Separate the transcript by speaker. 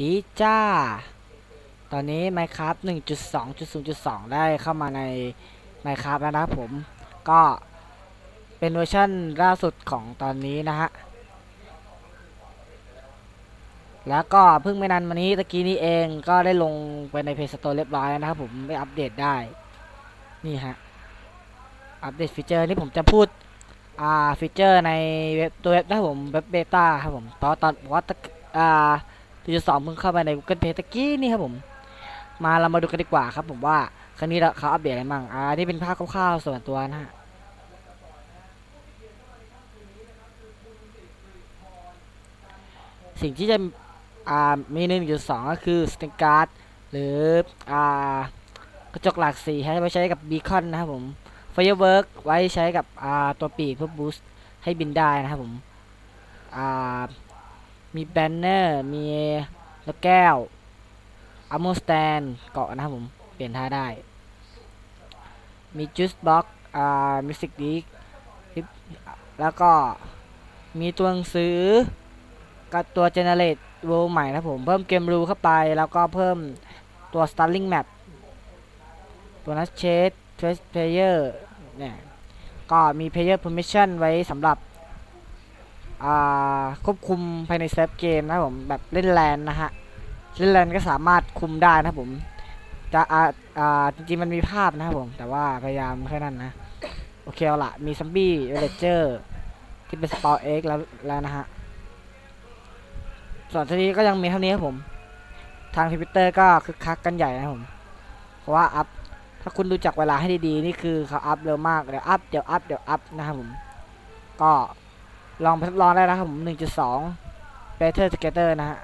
Speaker 1: ดีจ้า ตอนนี้ Minecraft 1.2.0.2 ได้เข้ามาใน Minecraft แล้วนะผม ก็เป็นเวอร์ชันล่าสุดของตอนนี้นะฮะ แล้วก็เพิ่งไม่นานมานี้ตะกี้นี้เองก็ได้ลงไปใน Play Store เรียบร้อยแล้วนะครับผมไปอัปเดตได้ นี่ฮะ อัปเดตฟีเจอร์นี่ผมจะพูดอ่าฟีเจอร์ในเว็บตัวเว็บนะครับผมเว็บเบต้าครับผมเพราะตอนเพราะว่าตะอ่า ตัวสองเพิ่งเข้าไปใน Google Play ตะกี้นี่ครับผม มาเรามาดูกันดีกว่าครับผมว่าครั้งนี้เขาอัปเดตอะไรมั่งอ่านี่เป็นภาพคร่าวๆส่วนตัวนะฮะสิ่งที่จะอ่ามีหนึ่งจุดสองก็คือสติงการ์ดหรืออ่ากระจกหลากสีให้ไว้ใช้กับบีคอนนะครับผม Firework ไว้ใช้กับอ่าตัวปีกเพื่อบูสต์ให้บินได้นะครับผมอ่า มีแบนเนอร์มีล้วแก้วอัมโมสแตนเกาะนะครับผม เปลี่ยนท่าได้ มีจูสบ็อกอ่ามิสิกดีแล้วก็มีตัวหนังสือ กับตัว Generate World ใหม่นะผม เพิ่มเกมรูเข้าไป แล้วก็เพิ่มตัว Starling Map ตัวนั s เช d เ Trace Player เนี่ย ก็มี Player Permission ไว้สำหรับ ควบคุมภายในเซฟเกมนะผมแบบเล่นแลนนะฮะเล่นแลนก็สามารถคุมได้นะผมจะอ่าอ่าจริงๆมันมีภาพนะครับผม แต่ว่าพยายามแค่นั้นนะ โอเคเอาละมีซัมบี้เวลเจอร์ที่เป็นสปอร์เอ็กแล้วแล้วนะฮะ ส่วนทีนี้ก็ยังมีเท่านี้ครับผม ทางทวิตเตอร์ก็คึกคักกันใหญ่นะผม เพราะว่าอัพ ถ้าคุณดูจักเวลาให้ดีๆ นี่คือเขาอัพเร็วมาก เดี๋ยวอัพ เดี๋ยวอัพ เดี๋ยวอัพนะครับผม ก็ ลองไปทดลองได้นะครับผม 1.2 Better Together นะฮะ